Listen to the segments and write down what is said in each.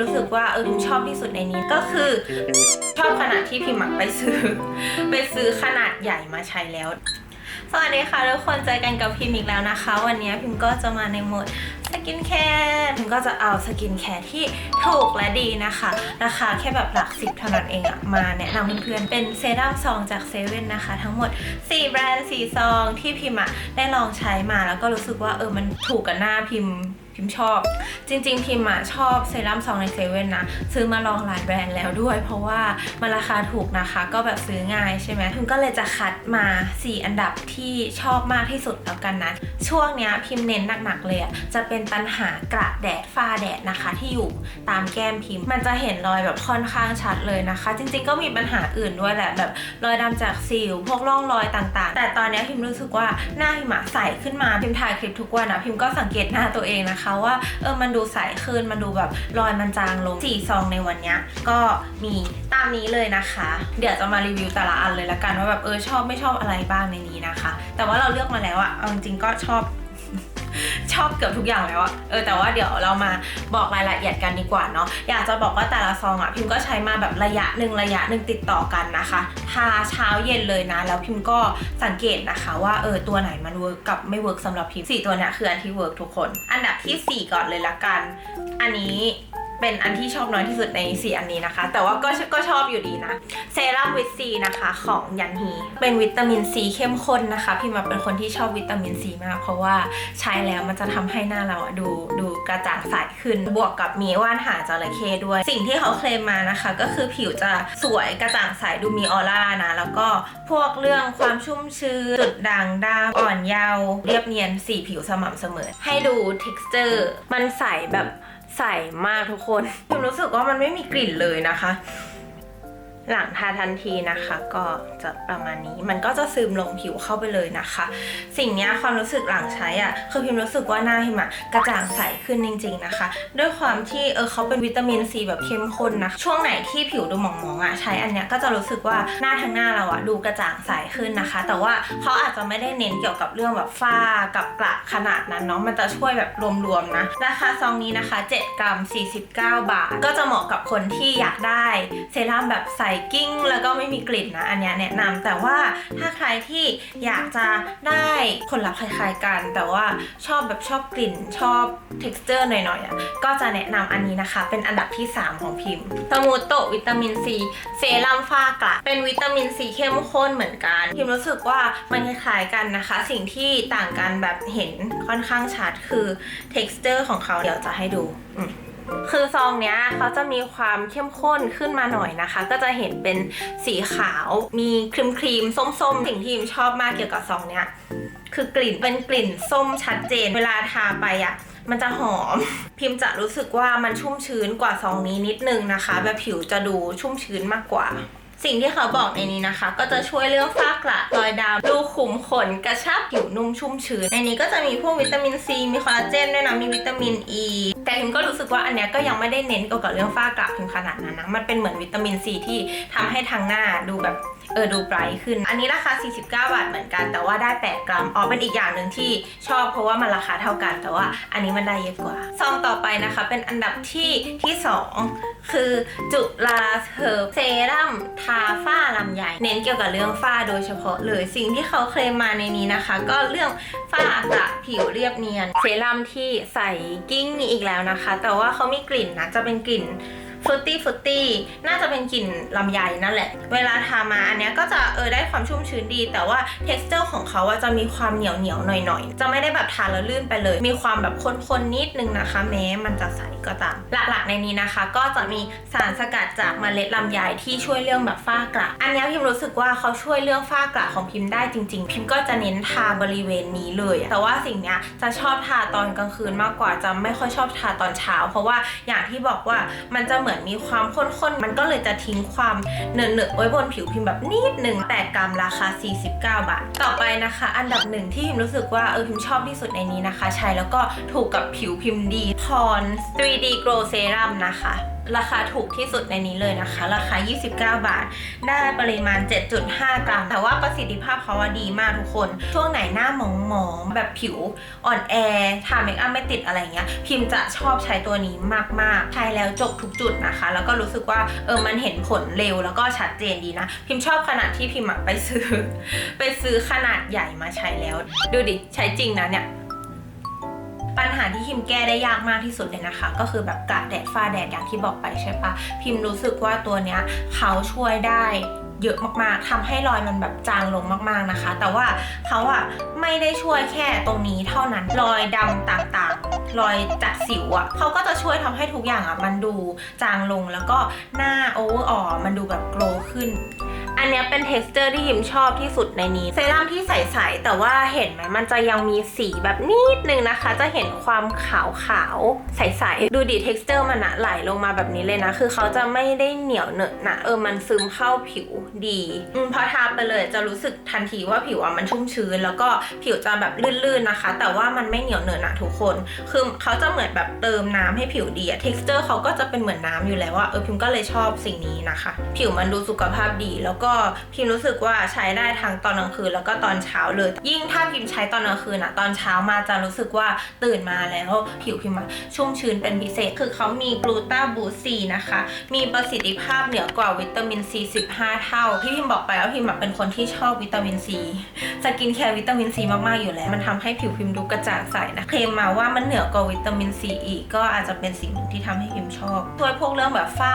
รู้สึกว่าเออพิมชอบที่สุดในนี้ก็คือ ชอบขนาดที่พิมอะไปซื้อ ไปซื้อขนาดใหญ่มาใช้แล้วสวัสดีค่ะทุกคนเจอกันกับพิมอีกแล้วนะคะ วันนี้พิมก็จะมาในโหมดสกินแคร์พิมก็จะเอาสกินแคร์ที่ถูกและดีนะคะ ราคาแค่แบบหลักสิบเท่านั้นเองอะมาแนะนำเพื่อนๆเป็นเซรั่มซองจากเซเว่นนะคะ ทั้งหมด 4 แบรนด์ 4 ซองที่พิมอะได้ลองใช้มาแล้วก็รู้สึกว่าเออมันถูกกับหน้าพิม พิมชอบ จริง ๆ พิมอะชอบเซรั่มซองในเซเว่นนะ ซื้อมาลองหลายแบรนด์แล้วด้วย เพราะว่ามันราคาถูกนะคะ ก็แบบซื้อง่ายใช่ไหมพิมก็เลยจะคัดมา 4 อันดับที่ชอบมากที่สุดแล้วกันนะช่วงเนี้ยพิมเน้นหนักๆเลยอะจะเป็นปัญหากระแดดฝ้าแดดนะคะ ที่อยู่ตามแก้มพิมพ์มันจะเห็นรอยแบบค่อนข้างชัดเลยนะคะ จริง ๆ ก็มีปัญหาอื่นด้วยแหละแบบรอยดำจากสิวพวกร่องรอยต่างๆ แต่ตอนนี้พิมรู้สึกว่าหน้าพิมใสขึ้นมาพิมถ่ายคลิปทุกวันอะพิมก็สังเกตหน้าตัวเองนะคะว่าเออมันดูใสขึ้นมันดูแบบรอยมันจางลงสี่ซองในวันนี้ก็มีตามนี้เลยนะคะ เดี๋ยวจะมารีวิวแต่ละอันเลยละกันว่าแบบเออชอบไม่ชอบอะไรบ้างในนี้นะคะ แต่ว่าเราเลือกมาแล้วอะเอาจริงก็ชอบ ชอบเกือบทุกอย่างแล้วอะเออแต่ว่าเดี๋ยวเรามาบอกรายละเอียดกันดีกว่าเนาะอยากจะบอกว่าแต่ละซองอะพิมก็ใช้มาแบบระยะหนึ่งระยะหนึ่งติดต่อกันนะคะทาเช้าเย็นเลยนะ แล้วพิมก็สังเกตนะคะ ว่าเออตัวไหนมันเวิร์กกับไม่เวิร์กสำหรับพิมสี่ตัวเนี้ยคืออันที่เวิร์กทุกคน อันดับทีสี่4 ก่อนเลยละกัน อันนี้ เป็นอันที่ชอบน้อยที่สุดในสี่อันนี้นะคะ แต่ว่าก็ก็ชอบอยู่ดีนะเซรั่มวิตซีนะคะของยันฮีเป็นวิตามินซีเข้มข้นนะคะพิมมาเป็นคนที่ชอบวิตามินซีมาก เพราะว่าใช้แล้วมันจะทำให้หน้าเราอะดูดูกระจ่างใสขึ้น บวกกับมีว่านหางจระเข้ด้วย สิ่งที่เขาเคลมมานะคะ ก็คือผิวจะสวยกระจ่างใสดูมีออร่านะแล้วก็พวกเรื่องความชุ่มชื้นจุดด่างดำอ่อนเยาว์เรียบเนียนสีผิวสม่ำเสมอ ให้ดู texture มันใสแบบ ใสมากทุกคนผมรู้สึกว่ามันไม่มีกลิ่นเลยนะคะ หลังทาทันทีนะคะ ก็จะประมาณนี้มันก็จะซึมลงผิวเข้าไปเลยนะคะ สิ่งนี้ความรู้สึกหลังใช้อะคือพิมรู้สึกว่าหน้าพิมอะกระจ่างใสขึ้นจริง ๆนะคะ ด้วยความที่เออเขาเป็นวิตามินซีแบบเข้มข้นนะช่วงไหนที่ผิวดูหมองๆอะใช้อันเนี้ยก็จะรู้สึกว่าหน้าทั้งหน้าเราอะดูกระจ่างใสขึ้นนะคะ แต่ว่าเขาอาจจะไม่ได้เน้นเกี่ยวกับเรื่องแบบฝ้ากับกระขนาดนั้นเนาะมันจะช่วยแบบรวมๆนะราคาซองนี้นะคะ 7 กรัม 49 บาท ก็จะเหมาะกับคนที่อยากได้เซรั่มแบบใสกิ้งแล้วก็ไม่มีกลิ่นนะ อันนี้แนะนำแต่ว่าถ้าใครที่อยากจะได้ผลลัพธ์คล้ายๆกัน แต่ว่าชอบแบบชอบกลิ่นชอบ texture หน่อยๆอะก็จะแนะนำอันนี้นะคะ เป็นอันดับที่ 3 ของพิมพ์สมูโตวิตามินซีเซรั่มฝ้ากระเป็นวิตามินซีเข้มข้นเหมือนกัน พิมรู้สึกว่ามันคล้ายๆกันนะคะ สิ่งที่ต่างกันแบบเห็นค่อนข้างชัดคือ texture ของเขาเดี๋ยวจะให้ดูอืม คือซองเนี้ยเขาจะมีความเข้มข้นขึ้นมาหน่อยนะคะ ก็จะเห็นเป็นสีขาวมีครีมครีมส้มๆสิ่งที่พิมชอบมากเกี่ยวกับซองเนี้ยคือกลิ่นเป็นกลิ่นส้มชัดเจน เวลาทาไปอะมันจะหอม พิมจะรู้สึกว่ามันชุ่มชื้นกว่าซองนี้นิดนึงนะคะ แบบผิวจะดูชุ่มชื้นมากกว่า สิ่งที่เขาบอกในนี้นะคะ ก็จะช่วยเรื่องฝ้ากระรอยดำรูขุมขนกระชับผิวนุ่มชุ่มชื้นในนี้ก็จะมีพวกวิตามินซีมีคอลลาเจนด้วยนะมีวิตามินอ e, ีแต่พิมก็รู้สึกว่าอันเนี้ยก็ยังไม่ได้เน้นเกี่ยวกับเรื่องฝ้ากระพิมขนาดนั้นนะมันเป็นเหมือนวิตามินซีที่ทำให้ทางหน้าดูแบบ ออดูไบรท์ขึ้น อันนี้ราคา 49 บาทเหมือนกัน แต่ว่าได้ 8 กรัมอ๋อเป็นอีกอย่างหนึ่งที่ชอบเพราะว่ามันราคาเท่ากัน แต่ว่าอันนี้มันได้เยอะกว่าซองต่อไปนะคะเป็นอันดับที่ที่ 2 คือจุลาเทอร์เซรั่มทาฝ้าลำใหญ่ เน้นเกี่ยวกับเรื่องฝ้าโดยเฉพาะเลยสิ่งที่เขาเคลมมาในนี้นะคะ ก็เรื่องฝ้ากระผิวเรียบเนียน เซรั่มที่ใส่กิ้งนี่อีกแล้วนะคะ แต่ว่าเขามีกลิ่นนะจะเป็นกลิ่น ฟรุตตี้ฟรุตตี้น่าจะเป็นกลิ่นลำไยนั่นแหละ เวลาทามาอันนี้ก็จะเออได้ความชุ่มชื้นดี แต่ว่า t e x t อร์ของเขาอะจะมีความเหนียวเหนียวหน่อยๆ จะไม่ได้แบบทาแล้วลื่นไปเลย มีความแบบข้นๆนิดนึงนะคะ แม้มันจะใสก็ตาม หลักๆในนี้นะคะ ก็จะมีสารสกัดจากเมล็ดลำไยที่ช่วยเรื่องแบบฝ้ากระอันนี้พิมรู้สึกว่าเขาช่วยเรื่องฝ้ากระของพิมได้จริง ๆ พิมก็จะเน้นทาบริเวณนี้เลย แต่ว่าสิ่งนี้จะชอบทาตอนกลางคืนมากกว่าจะไม่ค่อยชอบทาตอนเช้า เพราะว่าอย่างที่บอกว่ามันจะเหมือนหมือนมีความข้นๆ มันก็เลยจะทิ้งความเหนอะๆไว้บนผิวพิมแบบนิดหนึ่งแต่กรัมราคา 49 บาท ต่อไปนะคะ อันดับหนึ่งที่พิมรู้สึกว่าเออพิมชอบที่สุดในนี้นะคะ ใช้แล้วก็ถูกกับผิวพิมดีพร 3D Glow Serum นะคะ ราคาถูกที่สุดในนี้เลยนะคะ ราคา 29 บาท ได้ปริมาณ 7.5 กรัม แต่ว่าประสิทธิภาพเขาว่าดีมากทุกคน ช่วงไหนหน้าหมองๆแบบผิวอ่อนแอทาเมคอัพไม่ติดอะไรเงี้ย พิมพ์จะชอบใช้ตัวนี้มากๆ ใช้แล้วจบทุกจุดนะคะ แล้วก็รู้สึกว่าเออมันเห็นผลเร็วแล้วก็ชัดเจนดีนะ พิมพ์ชอบขนาดที่พิมพ์ไปซื้อ ไปซื้อขนาดใหญ่มาใช้แล้ว ดูดิ ใช้จริงนะเนี่ยาที่พิมแก้ได้ยากมากที่สุดเลยนะคะ ก็คือแบบกระแดดฝ้าแดดอย่างที่บอกไปใช่ปะพิมรู้สึกว่าตัวเนี้ยเขาช่วยได้เยอะมากๆทำให้รอยมันแบบจางลงมากๆนะคะ แต่ว่าเขาอะไม่ได้ช่วยแค่ตรงนี้เท่านั้น รอยดำต่างๆ รอยจากสิวอะเขาก็จะช่วยทำให้ทุกอย่างอะมันดูจางลงแล้วก็หน้าโอเวอร์ออมันดูแบบโกลว์ขึ้น อันเนี้ยเป็น t e x t อร์ที่ยิมชอบที่สุดในนี้ เซรั่มที่ใสๆแต่ว่าเห็นไหมมันจะยังมีสีแบบนิดนึงนะคะ จะเห็นความขาวขาวๆใสๆดูดิ t e x t อร์มันอะไหลลงมาแบบนี้เลยนะ คือเขาจะไม่ได้เหนียวเหนอะนะเออมันซึมเข้าผิวดีอืมพอทาไปเลยจะรู้สึกทันทีว่าผิวอะมันชุ่มชื้น แล้วก็ผิวจะแบบลื่นๆนะคะ แต่ว่ามันไม่เหนียวเหนอะนะทุกคน คือเขาจะเหมือนแบบเติมน้ำให้ผิวดีอะ texture เขาก็จะเป็นเหมือนน้ำอยู่แล้วว่าเออพิมก็เลยชอบสิ่งนี้นะคะ ผิวมันดูสุขภาพดีแล้วก็พิมรู้สึกว่าใช้ได้ทั้งตอนกลางคืนแล้วก็ตอนเช้าเลย ยิ่งถ้าพิมใช้ตอนกลางคืนอะตอนเช้ามาจะรู้สึกว่าตื่นมาแล้วผิวพิมชุ่มชื้นเป็นพิเศษ คือเขามีกลูตาบูซีนะคะ มีประสิทธิภาพเหนือกว่าวิตามินซี15 เท่า ที่พิมบอกไปว่าพิมเป็นคนที่ชอบวิตามินซีสกินแคร์วิตามินซีมากๆอยู่แล้ว มันทำให้ผิวพิมดูกระจ่างใสนะเคลมมาว่ามันเหนือกว่าวิตามินซีอีกก็อาจจะเป็นสิ่งหนึ่งที่ทำให้พิมชอบช่วยพวกเรื่องแบบฝ้า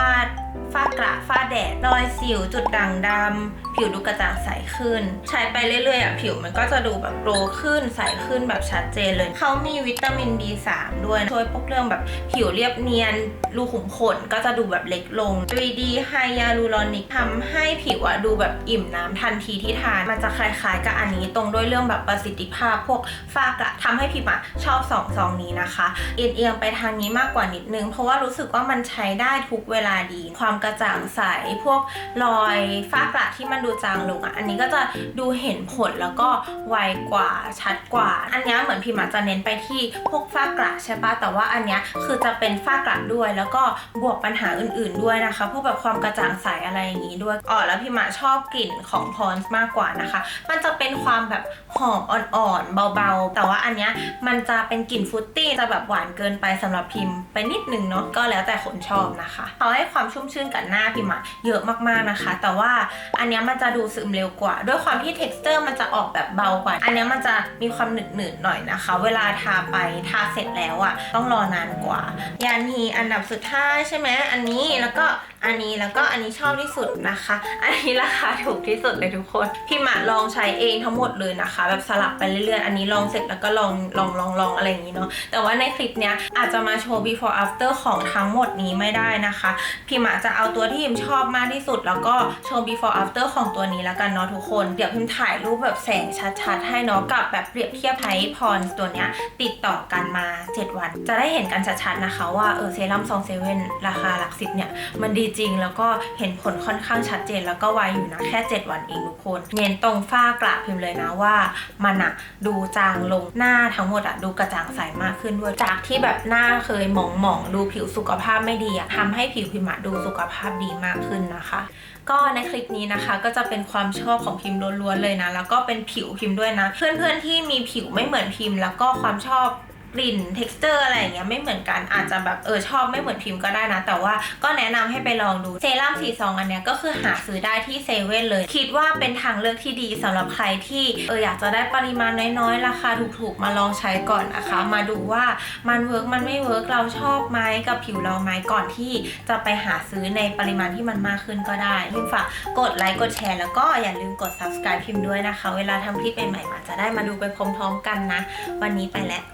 ฝ้ากระฝ้าแดด รอยสิวจุดด่างดำ ผิวดูกระจ่างใสขึ้น ใช้ไปเรื่อยๆอะผิวมันก็จะดูแบบโกลขึ้นใสขึ้นแบบชัดเจนเลย เขามีวิตามิน B3 ด้วย ช่วยพวกเรื่องแบบผิวเรียบเนียน รูขุมขนก็จะดูแบบเล็กลง 3D ไฮยาลูรอนิกทำให้ผิวอะดูแบบอิ่มน้ำทันทีที่ทาน มันจะคล้ายๆกับอันนี้ตรงด้วยเรื่องแบบประสิทธิภาพพวกฝ้ากระทำให้พิมอะชอบสองซองนี้นะคะเอียงเอียงๆไปทางนี้มากกว่านิดนึง เพราะว่ารู้สึกว่ามันใช้ได้ทุกเวลาดีความกระจ่างใส พวกรอยฝ้ากระที่มันดูจางลงอะอันนี้ก็จะดูเห็นผลแล้วก็ไวกว่าชัดกว่า อันนี้เหมือนพิมอาจจะเน้นไปที่พวกฝ้ากระใช่ปะแต่ว่าอันนี้คือจะเป็นฝ้ากระด้วย แล้วก็บวกปัญหาอื่น ๆด้วยนะคะ พวกแบบความกระจ่างใสอะไรอย่างนี้ด้วยอ๋อแล้วพิมอะชอบกลิ่นของพอนส์มากกว่านะคะ มันจะเป็นความแบบหอมอ่อนๆเบาๆ แต่ว่าอันเนี้ยมันจะเป็นกลิ่นฟุตตี้จะแบบหวานเกินไปสำหรับพิมพ์ไปนิดนึงเนาะก็แล้วแต่คนชอบนะคะเขาให้ความชุ่มชื่นกับหน้าพิมอะเยอะมากๆนะคะ แต่ว่าอันเนี้ยมันจะดูซึมเร็วกว่า ด้วยความที่ t e x t อร์มันจะออกแบบเบากว่า อันเนี้ยมันจะมีความหนืดๆหน่อยนะคะ เวลาทาไปทาเสร็จแล้วอะต้องรอนานกว่ายานีอันดับสุดท้ายใช่ไหมอันนี้แล้วก็ อันนี้แล้วก็อันนี้ชอบที่สุดนะคะ อันนี้ราคาถูกที่สุดเลยทุกคน พี่หมาลองใช้เองทั้งหมดเลยนะคะ แบบสลับไปเรื่อยๆ อันนี้ลองเสร็จแล้วก็ลองลองลองลองอะไรอย่างนี้เนาะ แต่ว่าในคลิปเนี้ยอาจจะมาโชว์ before after ของทั้งหมดนี้ไม่ได้นะคะ พี่หมาจะเอาตัวที่พิมชอบมากที่สุด แล้วก็โชว์ before after ของตัวนี้แล้วกันเนาะทุกคน เดี๋ยวพิมถ่ายรูปแบบแสงชัดๆ ให้เนาะกับแบบเปรียบเทียบไพพรตัวเนี้ยติดต่อกันมา 7 วัน จะได้เห็นกันชัดๆนะคะ ว่าเออเซรั่มซองเซเว่นราคาหลักสิบเนี่ยมันดีจริง แล้วก็เห็นผลค่อนข้างชัดเจน แล้วก็ไวอยู่นะแค่ 7 วันเองทุกคน เน้นตรงฝ้ากระพิมพ์เลยนะว่ามันอะดูจางลงหน้าทั้งหมดอะดูกระจ่างใสมากขึ้นด้วยจากที่แบบหน้าเคยหมองๆดูผิวสุขภาพไม่ดีอะทำให้ผิวพิมพ์อะดูสุขภาพดีมากขึ้นนะคะ ก็ในคลิปนี้นะคะ ก็จะเป็นความชอบของพิมพ์ล้วนๆเลยนะ แล้วก็เป็นผิวพิมพ์ด้วยนะ เพื่อนๆที่มีผิวไม่เหมือนพิมพ์ แล้วก็ความชอบ กลิ่น texture อะไรอย่างเงี้ยไม่เหมือนกันอาจจะแบบเออชอบไม่เหมือนพิมพ์ก็ได้นะ แต่ว่าก็แนะนำให้ไปลองดูเซรั่มสีซองอันเนี้ยก็คือหาซื้อได้ที่เซเว่นเลย คิดว่าเป็นทางเลือกที่ดีสำหรับใครที่เอออยากจะได้ปริมาณน้อยๆ ราคาถูกๆ มาลองใช้ก่อนนะคะ มาดูว่ามันเวิร์กมันไม่เวิร์กเราชอบไหมกับผิวเราไหมก่อนที่จะไปหาซื้อในปริมาณที่มันมากขึ้นก็ได้พิมฝากกดไลค์กดแชร์แล้วก็อย่าลืมกด subscribe พิมพ์ด้วยนะคะ เวลาทำคลิปใหม่ๆจะได้มาดูไปพร้อมๆกันนะ วันนี้ไปแล้ว